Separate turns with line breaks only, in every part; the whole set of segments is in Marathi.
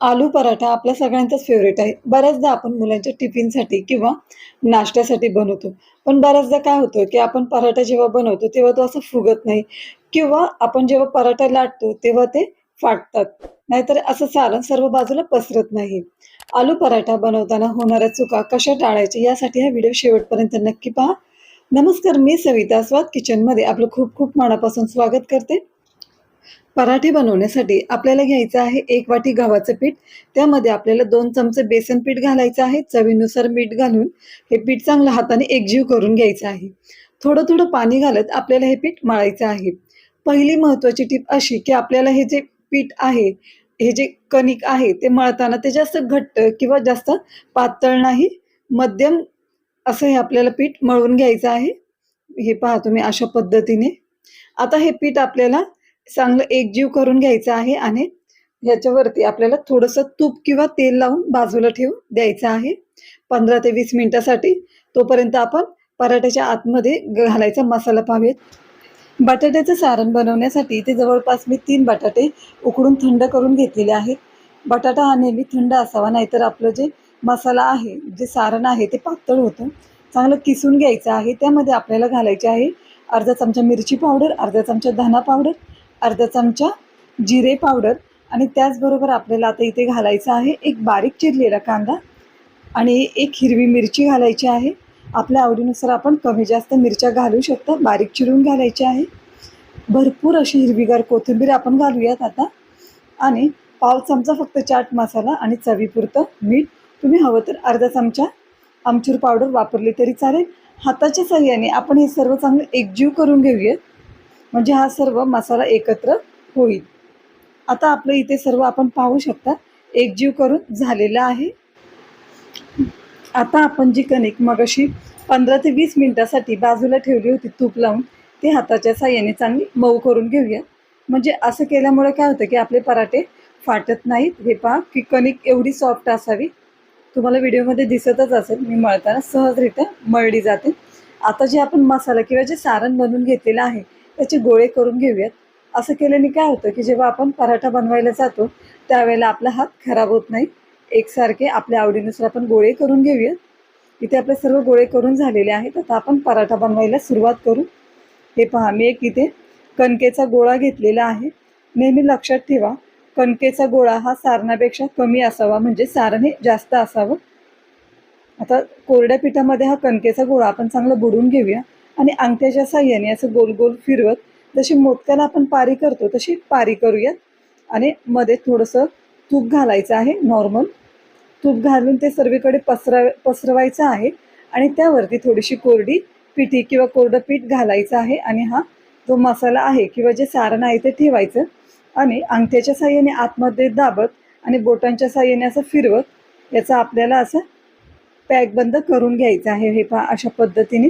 आलू पराठा आपला सगळ्यांचाच फेवरेट आहे. बऱ्याचदा आपण मुलांच्या टिफिनसाठी किंवा नाश्त्यासाठी बनवतो. पण बऱ्याचदा काय होतं की आपण पराठा जेव्हा बनवतो तेव्हा तो असं फुगत नाही. किंवा आपण जेव्हा पराठा लाटतो तेव्हा ते फाटतात. नाहीतर असं सारण सर्व बाजूला पसरत नाही. आलू पराठा बनवताना होणाऱ्या चुका कशा टाळायच्या यासाठी हा व्हिडिओ शेवटपर्यंत नक्की पहा. नमस्कार मी सविता स्वाद किचनमध्ये आपलं खूप खूप मनापासून स्वागत करते. पराठे बनवण्यासाठी आपल्याला घ्यायचं आहे एक वाटी गव्हाचं पीठ. त्यामध्ये आपल्याला दोन चमचे बेसन पीठ घालायचं आहे. चवीनुसार मीठ घालून हे पीठ चांगलं हाताने एकजीव करून घ्यायचं आहे. थोडं थोडं पाणी घालत आपल्याला हे पीठ मळायचं आहे. पहिली महत्त्वाची टीप अशी की आपल्याला हे जे पीठ आहे हे जे कणिक आहे ते मळताना ते जास्त घट्ट किंवा जास्त पातळ नाही. मध्यम असं हे आपल्याला पीठ मळून घ्यायचं आहे. हे पहा तुम्ही अशा पद्धतीने. आता हे पीठ आपल्याला चांगलं एकजीव करून घ्यायचं आहे आणि ह्याच्यावरती आपल्याला थोडंसं तूप किंवा तेल लावून बाजूला ठेवून द्यायचं आहे. पंधरा ते वीस मिनिटासाठी तोपर्यंत आपण पराठ्याच्या आतमध्ये घालायचा मसाला पाहूयात. बटाट्याचं सारण बनवण्यासाठी इथे जवळपास मी तीन बटाटे उकडून थंड करून घेतलेले आहेत. बटाटा हा नेहमी थंड असावा नाहीतर आपलं जे मसाला आहे जे सारण आहे ते पातळ होतं. चांगलं किसून घ्यायचं आहे. त्यामध्ये आपल्याला घालायचे आहे अर्धा चमचा मिरची पावडर अर्धा चमचा धना पावडर अर्धा चमचा जिरे पावडर आणि त्याचबरोबर आपल्याला आता इथे घालायचं आहे एक बारीक चिरलेला कांदा आणि एक हिरवी मिरची घालायची आहे. आपल्या आवडीनुसार आपण कमी जास्त मिरच्या घालू शकता बारीक चिरून घालायची आहे. भरपूर अशी हिरवीगार कोथिंबीर आपण घालूयात आता. आणि पाव चमचा फक्त चाट मसाला आणि चवीपुरतं मीठ. तुम्ही हवं तर अर्धा चमचा आमचूर पावडर वापरली तरी चालेल. हाताच्या सहाय्याने आपण हे सर्व चांगलं एकजीव करून घेऊयात. म्हणजे हा सर्व मसाला एकत्र होईल. आता आपलं इथे सर्व आपण पाहू शकता एकजीव करून झालेला आहे. आता आपण जी कणिक मगाशी पंधरा ते वीस मिनटासाठी बाजूला ठेवली होती तूप लावून ते हाताच्या साह्याने चांगली मऊ करून घेऊया. म्हणजे असं केल्यामुळे काय होतं की आपले पराठे फाटत नाहीत. हे पहा की कणिक एवढी सॉफ्ट असावी. तुम्हाला व्हिडिओमध्ये दिसतच असेल मी मळताना सहजरित्या मळली जाते. आता जे आपण मसाला किंवा जे सारण बनवून घेतलेलं आहे त्याचे गोळे करून घेऊयात. असं केल्याने काय होतं की जेव्हा आपण पराठा बनवायला जातो त्यावेळेला आपला हात खराब होत नाही. एकसारखे आपल्या आवडीनुसार आपण गोळे करून घेऊयात. इथे आपले सर्व गोळे करून झालेले आहेत. आता आपण पराठा बनवायला सुरुवात करू. हे पहा मी एक इथे कणकेचा गोळा घेतलेला आहे. नेहमी लक्षात ठेवा कणकेचा गोळा हा सारणापेक्षा कमी असावा म्हणजे सारण हे जास्त असावं. आता कोरड्या पिठामध्ये हा कणकेचा गोळा आपण चांगला बुडून घेऊया. आणि अंगठ्याच्या साह्याने असं गोल गोल फिरवत जशी मोदकाला आपण पारी करतो तशी पारी करूयात. आणि मध्ये थोडंसं तूप घालायचं आहे नॉर्मल तूप घालून ते सर्वीकडे पसरा पसरवायचं आहे. आणि त्यावरती थोडीशी कोरडी पिठी किंवा कोरडं पीठ घालायचं आहे. आणि हा जो मसाला आहे किंवा जे सारण आहे ते ठेवायचं. आणि अंगठ्याच्या साह्याने आतमध्ये दाबत आणि बोटांच्या साह्याने असं फिरवत याचा आपल्याला असं पॅक बंद करून घ्यायचं आहे. हे पहा अशा पद्धतीने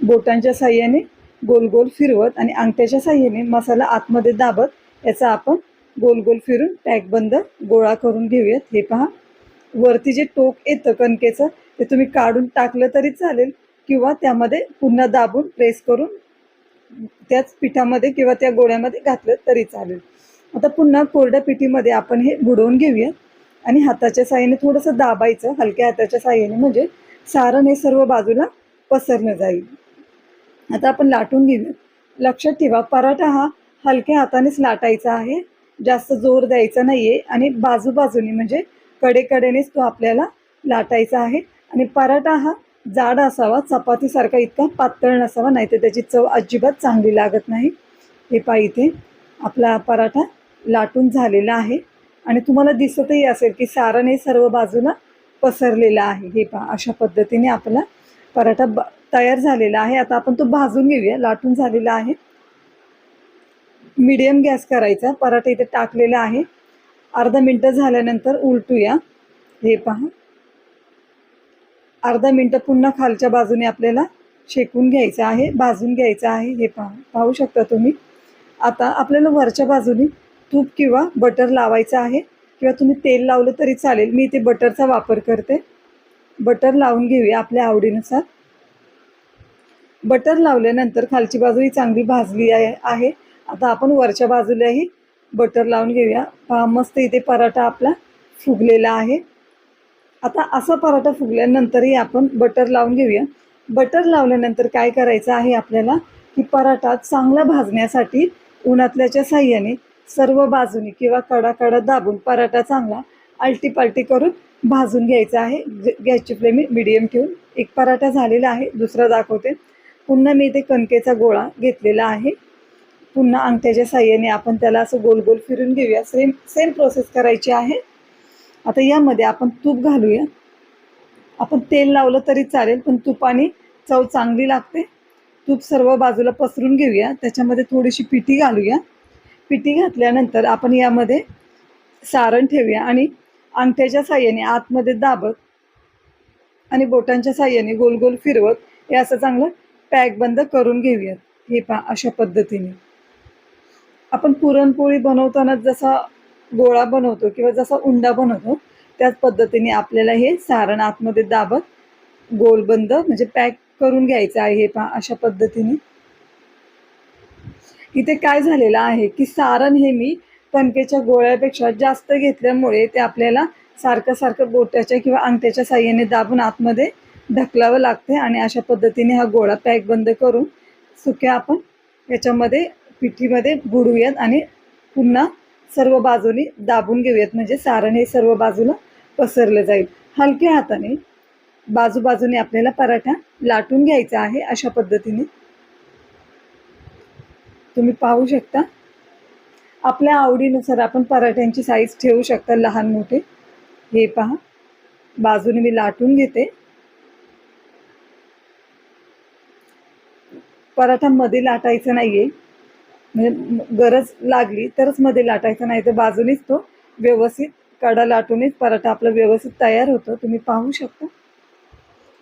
बोटांच्या साह्याने गोल गोल फिरवत आणि अंगठ्याच्या साह्याने मसाला आतमध्ये दाबत याचा आपण गोल गोल फिरून पॅक बंद गोळा करून घेऊयात. हे पहा. वरती जे टोक येतं कणकेचं ते तुम्ही काढून टाकलं तरी चालेल किंवा त्यामध्ये पुन्हा दाबून प्रेस करून त्याच पिठामध्ये किंवा त्या गोळ्यामध्ये घातलं तरी चालेल. आता पुन्हा कोरड्या पिठीमध्ये आपण हे बुडवून घेऊया आणि हाताच्या साह्याने थोडंसं दाबायचं हलक्या हाताच्या साह्याने म्हणजे सारण हे सर्व बाजूला पसरलं जाईल. आता आपण लाटून घेऊया. लक्षात ठेवा पराठा हा हलक्या हातानेच लाटायचा आहे. जास्त जोर द्यायचा नाही आहे आणि बाजूबाजूने म्हणजे कडेकडेनेच तो आपल्याला लाटायचा आहे. आणि पराठा हा जाड असावा चपातीसारखा इतका पातळ नसावा नाही तर त्याची चव अजिबात चांगली लागत नाही. हे पा इथे आपला पराठा लाटून झालेला आहे. आणि तुम्हाला दिसतही असेल की सारण हे सर्व बाजूला पसरलेलं आहे. हे पा अशा पद्धतीने आपला पराठा ब तयार झालेला आहे. आता आपण तो भाजून घेऊया. लाटून झालेला आहे. मीडियम गॅस करायचा. पराठा इथे टाकलेला आहे. अर्धा मिनटं झाल्यानंतर उलटूया. हे पहा. अर्धा मिनटं पुन्हा खालच्या बाजूने आपल्याला शेकून घ्यायचं आहे. भाजून घ्यायचं आहे. हे पहा. पाहू शकता तुम्ही. आता आपल्याला वरच्या बाजूने तूप किंवा बटर लावायचं आहे. किंवा तुम्ही तेल लावलं तरी चालेल. मी इथे बटरचा वापर करते. बटर लावून घेऊया आपल्या आवडीनुसार. बटर लावल्यानंतर खालची बाजू ही चांगली भाजली आहे आहे. आता आपण वरच्या बाजूलाही बटर लावून घेऊया. पहा मस्त इथे पराठा आपला फुगलेला आहे. आता असा पराठा फुगल्यानंतरही आपण बटर लावून घेऊया. बटर लावल्यानंतर काय करायचं आहे आपल्याला? की पराठा चांगला भाजण्यासाठी उन्हातल्याच्या साह्याने सर्व बाजूनी किंवा कडाकडा दाबून पराठा चांगला आलटी पालटी करून भाजून घ्यायचा आहे. गॅसची फ्लेम मिडियम ठेवून. एक पराठा झालेला आहे. दुसरा दाखवते. पुन्हा मी इथे कणकेचा गोळा घेतलेला आहे. पुन्हा अंगठ्याच्या साह्याने आपण त्याला असं गोल गोल फिरून घेऊया. सेम सेम प्रोसेस करायची आहे. आता यामध्ये आपण तूप घालूया. आपण तेल लावलं तरी चालेल पण तुपाने चव चांगली लागते. तूप सर्व बाजूला पसरून घेऊया. त्याच्यामध्ये थोडीशी पिठी घालूया. पिठी घातल्यानंतर आपण यामध्ये सारण ठेवूया आणि अंगठ्याच्या साह्याने आतमध्ये दाबत आणि बोटांच्या साह्याने गोल गोल फिरवत हे असं चांगलं पॅक बंद करून घेऊयात. हे पा अशा पद्धतीने. आपण पुरणपोळी बनवताना जसा गोळा बनवतो किंवा जसा उंडा बनवतो त्याच पद्धतीने आपल्याला हे सारण आतमध्ये दाबत गोलबंद म्हणजे पॅक करून घ्यायचं आहे. हे पहा अशा पद्धतीने. इथे काय झालेलं आहे की सारण हे मी कणकेच्या गोळ्यापेक्षा जास्त घेतल्यामुळे ते आपल्याला सारखं सारखं गोट्याच्या किंवा अंगठ्याच्या साह्याने दाबून आतमध्ये ढकलावं लागते आणि अशा पद्धतीने हा गोळा पॅक बंद करून सुक्या आपण याच्यामध्ये पिठीमध्ये बुडवूयात आणि पुन्हा सर्व बाजूनी दाबून घेऊयात. म्हणजे सारण हे सर्व बाजूला पसरलं जाईल. हलक्या हाताने बाजूबाजूने आपल्याला पराठा लाटून घ्यायचा आहे अशा पद्धतीने. तुम्ही पाहू शकता. आपल्या आवडीनुसार आपण पराठ्यांची साईज ठेवू शकता लहान मोठे. हे पहा. बाजूने मी लाटून घेते. पराठा मध्ये लाटायचं नाहीये. म्हणजे गरज लागली तरच मध्ये लाटायचं नाही तर बाजूनीच तो व्यवस्थित कडा लाटूनच पराठा आपला व्यवस्थित तयार होतो. तुम्ही पाहू शकता.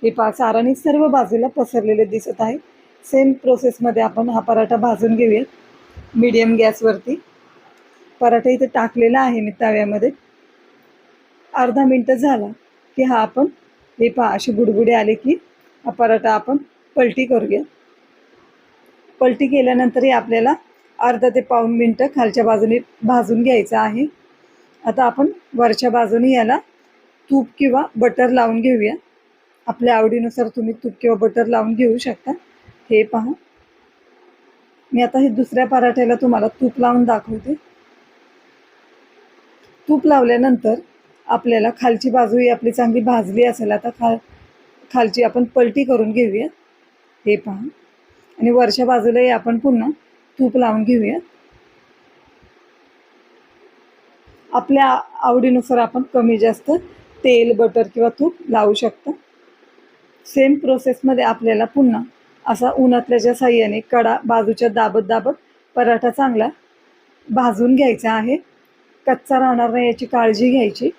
हे पा साराने सर्व बाजूला पसरलेले दिसत आहे. सेम प्रोसेसमध्ये आपण हा पराठा भाजून घेऊयात. मीडियम गॅसवरती पराठा इथे टाकलेला आहे मी तव्यामध्ये. अर्धा मिनटं झाला की हा आपण हे पहा अशी बुडबुडे आले की हा पराठा आपण पलटी करूया पलटी केल्यानंतरही आपल्याला अर्धा ते पाऊण मिनटं खालच्या बाजूने भाजून घ्यायचं आहे. आता आपण वरच्या बाजूने याला तूप किंवा बटर लावून घेऊया. आपल्या आवडीनुसार तुम्ही तूप किंवा बटर लावून घेऊ शकता. हे पहा. मी आता हे दुसऱ्या पराठ्याला तुम्हाला तूप लावून दाखवते. तूप लावल्यानंतर आपल्याला खालची बाजू ही आपली चांगली भाजली असेल आता खाल खालची आपण पलटी करून घेऊया. हे पहा. आणि वरच्या बाजूलाही आपण पुन्हा तूप लावून घेऊया. आपल्या आवडीनुसार आपण कमी जास्त तेल बटर किंवा तूप लावू शकतो. सेम प्रोसेसमध्ये आपल्याला पुन्हा असा उन्हातल्याच्या साह्याने कडा बाजूच्या दाबत दाबत पराठा चांगला भाजून घ्यायचा आहे. कच्चा राहणार नाही याची काळजी घ्यायची.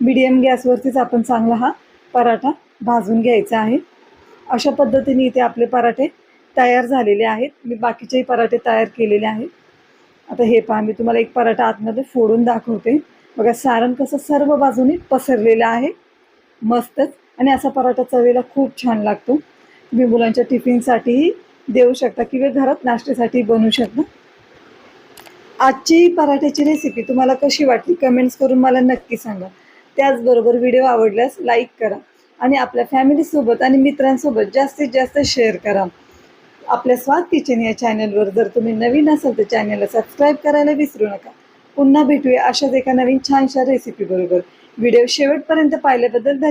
मिडियम गॅसवरतीच आपण चांगला हा पराठा भाजून घ्यायचा आहे. अशा पद्धतीने इथे आपले पराठे तयार झालेले आहेत. मी बाकीचेही पराठे तयार केलेले आहेत. आता हे पहा मी तुम्हाला एक पराठा आतमध्ये फोडून दाखवते. बघा सारण कसं सर्व बाजूने पसरलेलं आहे. मस्तच. आणि असा पराठा चवीला खूप छान लागतो. तुम्ही मुलांच्या टिफिनसाठीही देऊ शकता किंवा घरात नाश्त्यासाठी बनवू शकता. आजची पराठ्याची रेसिपी तुम्हाला कशी वाटली कमेंट्स करून मला नक्की सांगा. त्याचबरोबर व्हिडिओ आवडल्यास लाईक करा. आणि आपल्या फॅमिलीसोबत आणि मित्रांसोबत जास्तीत जास्त शेअर करा. आपल्या स्वाद किचन या चॅनलवर जर तुम्ही नवीन असाल तर चॅनलला सबस्क्राईब करायला विसरू नका. पुन्हा भेटूया अशाच एका नवीन छानशा रेसिपी बरोबर. व्हिडिओ शेवटपर्यंत पाहिल्याबद्दल